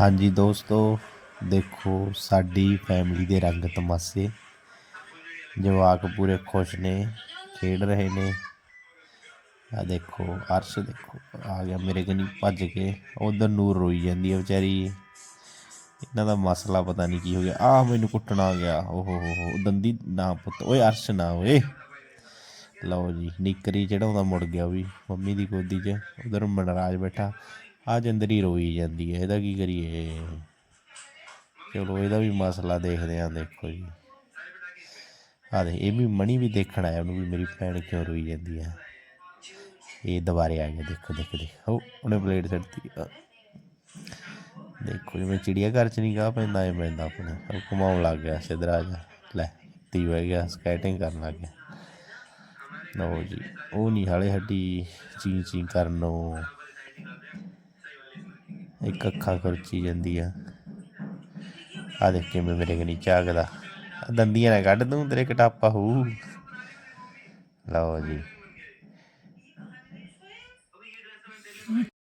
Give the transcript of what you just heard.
ਹਾਂਜੀ ਦੋਸਤੋ, ਦੇਖੋ ਸਾਡੀ ਫੈਮਿਲੀ ਦੇ ਰੰਗ ਤਮਾਸ਼ੇ। ਜਵਾਕ ਪੂਰੇ ਖੁਸ਼ ਨੇ, ਖੇਡ ਰਹੇ ਨੇ। ਆ ਦੇਖੋ, ਅਰਸ਼ ਦੇਖੋ, ਆ ਗਿਆ ਮੇਰੇ ਕਨੀ ਭੱਜ ਕੇ। ਉਧਰ ਨੂਰ ਰੋਈ ਜਾਂਦੀ ਹੈ ਵਿਚਾਰੀ। ਇਹਨਾਂ ਦਾ ਮਸਲਾ ਪਤਾ ਨਹੀਂ ਕੀ ਹੋ ਗਿਆ। ਆ ਮੈਨੂੰ ਕੁੱਟਣਾ ਆ ਗਿਆ। ਓਹ ਹੋ ਹੋ ਹੋ, ਦੰਦੀ ਨਾ ਪੁੱਤ। ਓਏ ਅਰਸ਼ ਨਾ, ਓਏ। ਲਓ ਜੀ, ਨਿੱਕਰੀ ਚੜਾਉਂਦਾ ਮੁੜ ਗਿਆ ਉਹ ਵੀ, ਮੰਮੀ ਦੀ ਗੋਦੀ 'ਚ। ਉਧਰ ਮਨਰਾਜ ਬੈਠਾ। ਆ ਜੰਦਰੀ ਰੋਈ ਜਾਂਦੀ ਹੈ, ਇਹਦਾ ਕੀ ਕਰੀਏ? ਚਲੋ, ਇਹਦਾ ਵੀ ਮਸਲਾ ਦੇਖਦੇ ਆਂ ਦੇਖੋ ਜੀ। ਆ ਦੇ ਇਹ ਵੀ ਮਣੀ ਵੀ ਦੇਖਣ ਆਇਆ, ਉਹਨੂੰ ਵੀ ਮੇਰੀ ਭੈਣ ਕਿਉਂ ਰੋਈ ਜਾਂਦੀ ਹੈ? ਇਹ ਦੁਬਾਰੇ ਆ ਗਿਆ, ਦੇਖੋ ਦੇਖੋ ਦੇਖੋ। ਉਹਨੇ ਪਲੇਟ ਛੱਡਤੀ ਅ। ਦੇਖੋ ਜਿਵੇਂ ਚਿੜੀਆ ਘਰ ਚ ਨਹੀਂ ਗਾ ਪੈਂਦਾ ਇਹ ਪੈਂਦਾ ਆਪਣਾ। ਉਹ ਘੁਮਾਉਣ ਲੱਗ ਗਿਆ, ਸਿਧਰਾ ਜਾ ਲੈ ਤੀ ਵਹਿ ਗਿਆ ਸਕੇਟਿੰਗ ਕਰਨ ਲੱਗ ਗਿਆ। ਲਓ ਜੀ, ਉਹ ਨਹੀਂ, ਹਾਲੇ ਹੱਡੀ ਚੀਂ ਚੀਂ ਕਰਨੋਂ ਇੱਕ ਅੱਖਾਂ ਖਰਚੀ ਜਾਂਦੀ ਆ। ਆ ਦੇਖ ਕਿਵੇਂ ਮੇਰੇ ਕਨੀ ਝਾਕਦਾ ਆਹ ਦੰਦੀਆਂ ਨਾ ਕੱਢ ਦੂੰ, ਤੇਰੇ ਕਟਾਪਾ ਹੋਊ ਲਓ ਜੀ।